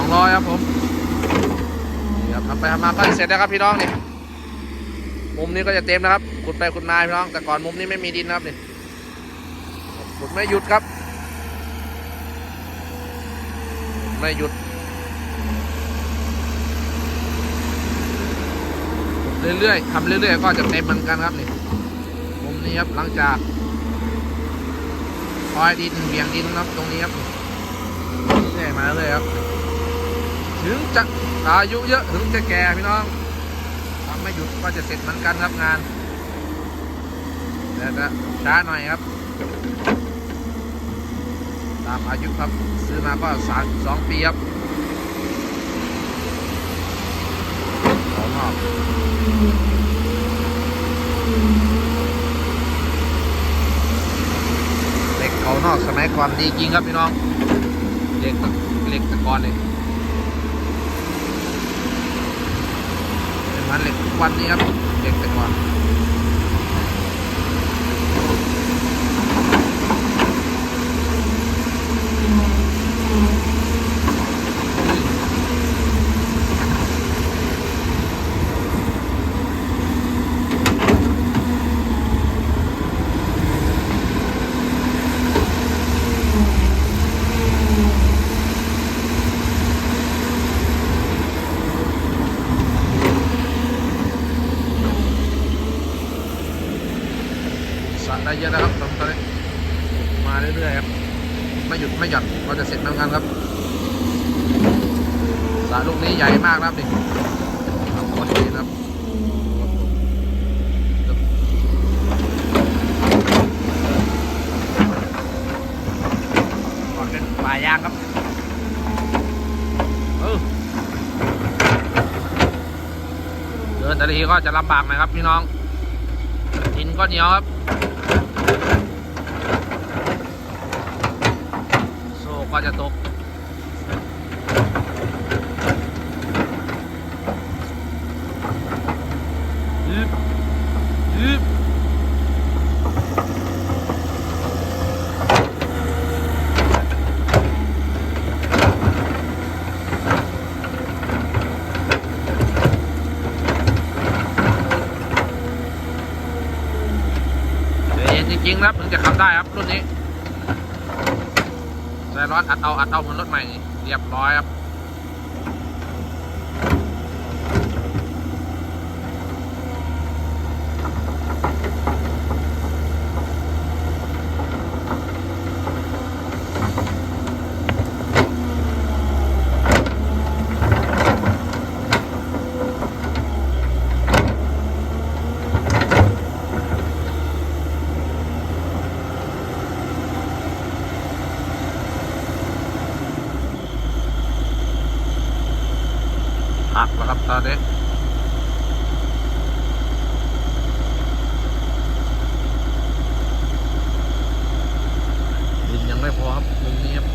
องร้อยครับผมนี่ครับทำไปทำมาก็เสร็จแล้วครับพี่น้องนี่มุมนี้ก็จะเต็มนะครับขุดไปขุดมาพี่น้อง แต่ก่อนมุมนี้ไม่มีดินนะครับนี่ขุดไม่หยุดครับ ไม่หยุดเรื่อยๆทำเรื่อยๆ ก็จะเต็มเหมือนกันครับนี่มุมนี้ครับหลังจากคอยดินเบี่ยงดินครับตรงนี้ครับเรื่อยมาเรื่อยครับ ถึงจะอายุเยอะถึงจะแก่พี่น้องทำไม่หยุดก็จะเสร็จเหมือนกันครับงานแต่ก็ช้าหน่อยครับ ตามอายุครับซื้อมาก็สามสองปีครับของนอกเหล็กเขานอกสมัยก่อนดีจริงครับพี่น้องเหล็กเหล็กตะกอนเลย เป็นมันเหล็กทุกวันนี้ครับเด็กแต่กอนสระได้เยอะนะครับตอนนี้มาเรื่อยๆครับ ไม่หยุดไม่หย่อนก็จะเสร็จเหมือนกันครับสระลูกนี้ใหญ่มากนะครับนี่ครับโคตรดีนะครับก่อนเป็นป่ายางครับเออเดินแต่ละทีก็จะลำบากหน่อยครับพี่น้องดินก็เหนียวครับ โซ่ ก็จะตก ยึบ ยึบเดี๋ยวจริงๆนะถึงจะขับได้ครับรุ่นนี้ ใส่ร้อนอัดเอาอัดเอาเหมือนรถใหม่ เรียบร้อยครับ หักแล้วครับตอนนี้ดินยังไม่พอครับมุมนี้ครับ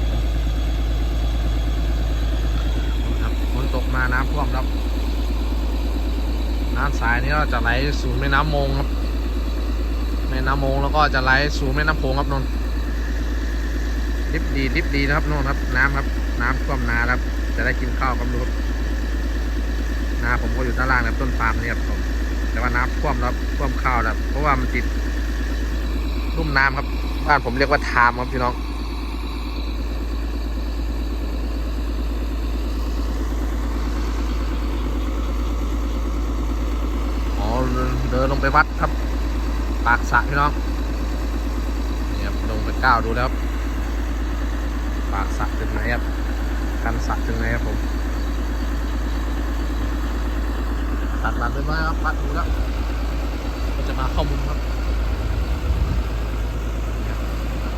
ครับฝนตกมาน้ำท่วมครับน้ำสายนี้ก็ จะไหลสู่แม่น้ำมงครับแม่น้ำมงแล้วก็จะไหลสู่แม่น้ำโขงครับนนท์ลิบดีลิบดีนะครับนนท์ครับ น้ำครับ น้ำท่วมนาครับ จะได้กินข้าวครับดูครับนาผมก็อยู่ด้านล่างนะครับต้นปาล์มนี่ครับผมแต่ว่าน้ำท่วมแล้วท่วมข้าวแล้วเพราะว่ามันติดลุ่มน้ำครับบ้านผมเรียกว่าทามครับพี่น้องอ๋อเดิน ลงไปวัดครับ ปากสระพี่น้องเนี่ครับลงไปก้าวดูแล้ว ปากสระถึงไหนครับกันสระถึงไหนครับผมตัดหลังไปมาครับปัดดูแล้วก็จะมาเข้ามุมครับ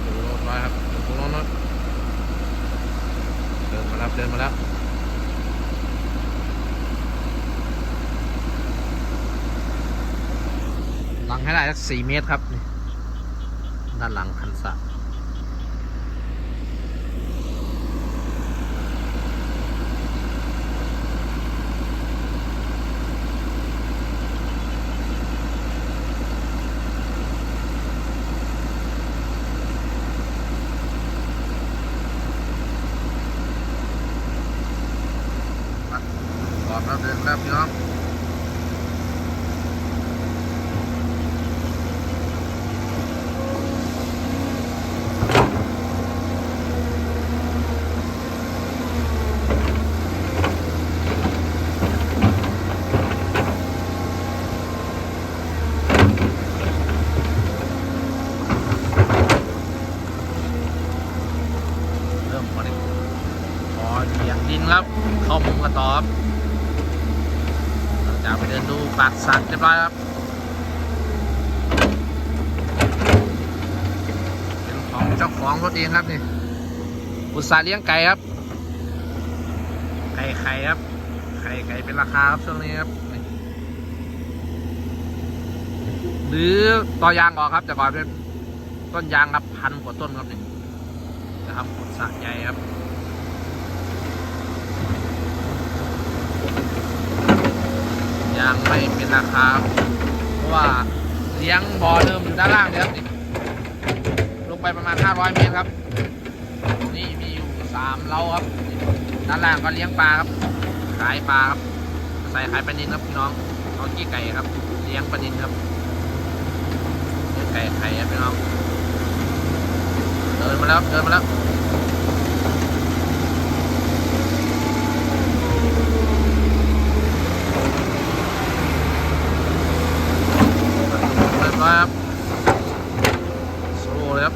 ดูรถไว้ครับดูรถรถเดินมาแล้วเดินมาแล้ว ให้ได้สักสี่เมตรครับ ด้านหลังคันสระออกแเดินแล้วพี่น้อง มกันต่อครับหลังจากไปเดินดูปากสัตว์เรียบร้อยครับ เป็นของเจ้าของรถเองครับนี่ อุตสาห์เลี้ยงไก่ครับ ไก่ไข่ครับ ไข่ไก่เป็นราคาครับช่วงนี้ครับ หรือต่อยางออกครับแต่ก่อนเป็นต้นยางครับพันกว่าต้นครับนี่จะทำผลสระใหญ่ครับ ยังไม่เป็นราคา เพราะว่าเลี้ยงบ่อเดิมอยู่ด้านล่างเนี่ยครับนี่ลงไปประมาณ 500 เมตรครับ นี่มีอยู่ 3เล้าครับ ด้านล่างก็เลี้ยงปลาครับ ขายปลาครับ ใส่ขายปลานินครับพี่น้องเอาขี้ไก่ครับ เลี้ยงปลานินครับเลี้ยงไก่ไข่ครับพี่น้อง เดินมาแล้ว เดินมาแล้ว เรียบร้อยครับโซ่เลยครับ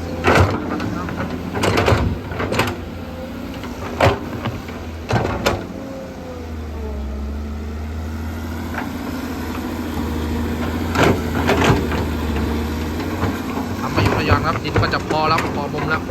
ทำไปอยู่ระยองครับ ดินก็จะพอแล้วพอมุมแล้ว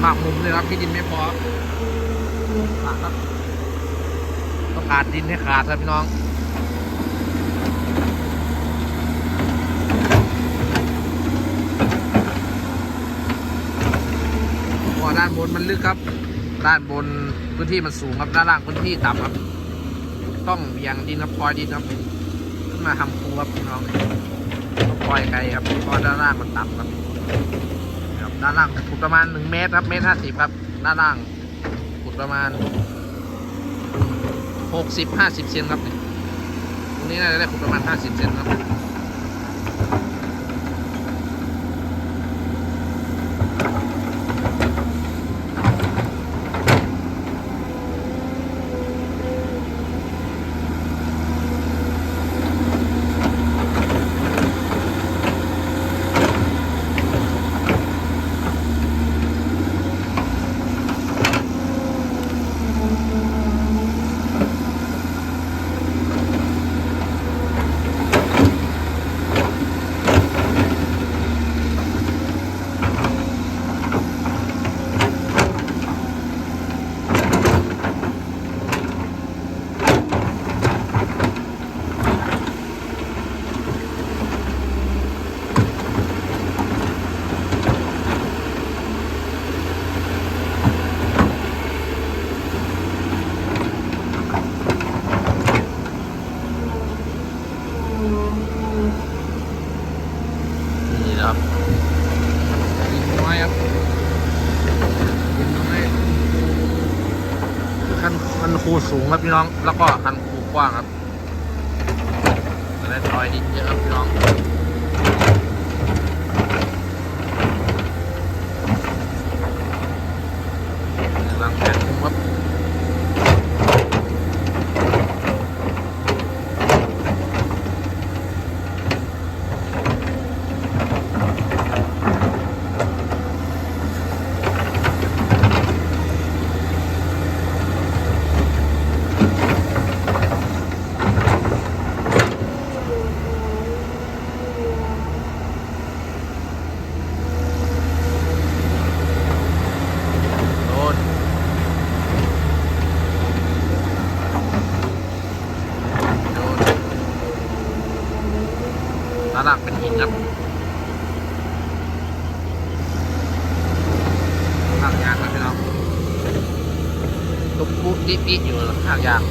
หมักมุมเลยครับที่ดินไม่พอขาดครับต้องการดินให้ขาดครับพี่น้องพราะว่าด้านบนมันลึกครับ ด้านบนพื้นที่มันสูงครับด้านล่างพื้นที่ต่ำครับ ต้องเบี่ยงดินครับปล่อยดินครับขึ้นมาทำคูครับพี่น้องปล่อยไกลครับเพราะด้านล่างมันต่ำครับ ด้านล่างขุดประมาณหนึ่งเมตรครับเมตรห้าสิบครับ ด้านล่างขุดประมาณหกสิบห้าสิบเซนครับตรงนี้น่าจะได้ขุดประมาณห้าสิบเซนครับ ครับดินน้อยครับดินน้อยคือคันคันคูสูงครับพี่น้อง แล้วก็คันคูกว้างครับจะได้ซอยดินเยอะครับพี่น้องกำลังแผนคุมครับโดนโดนด้านล่างเป็นหินครับข้างยางครับพี่น้องตุ๊ก ปุ๊ดิปิอยู่ข้างยาง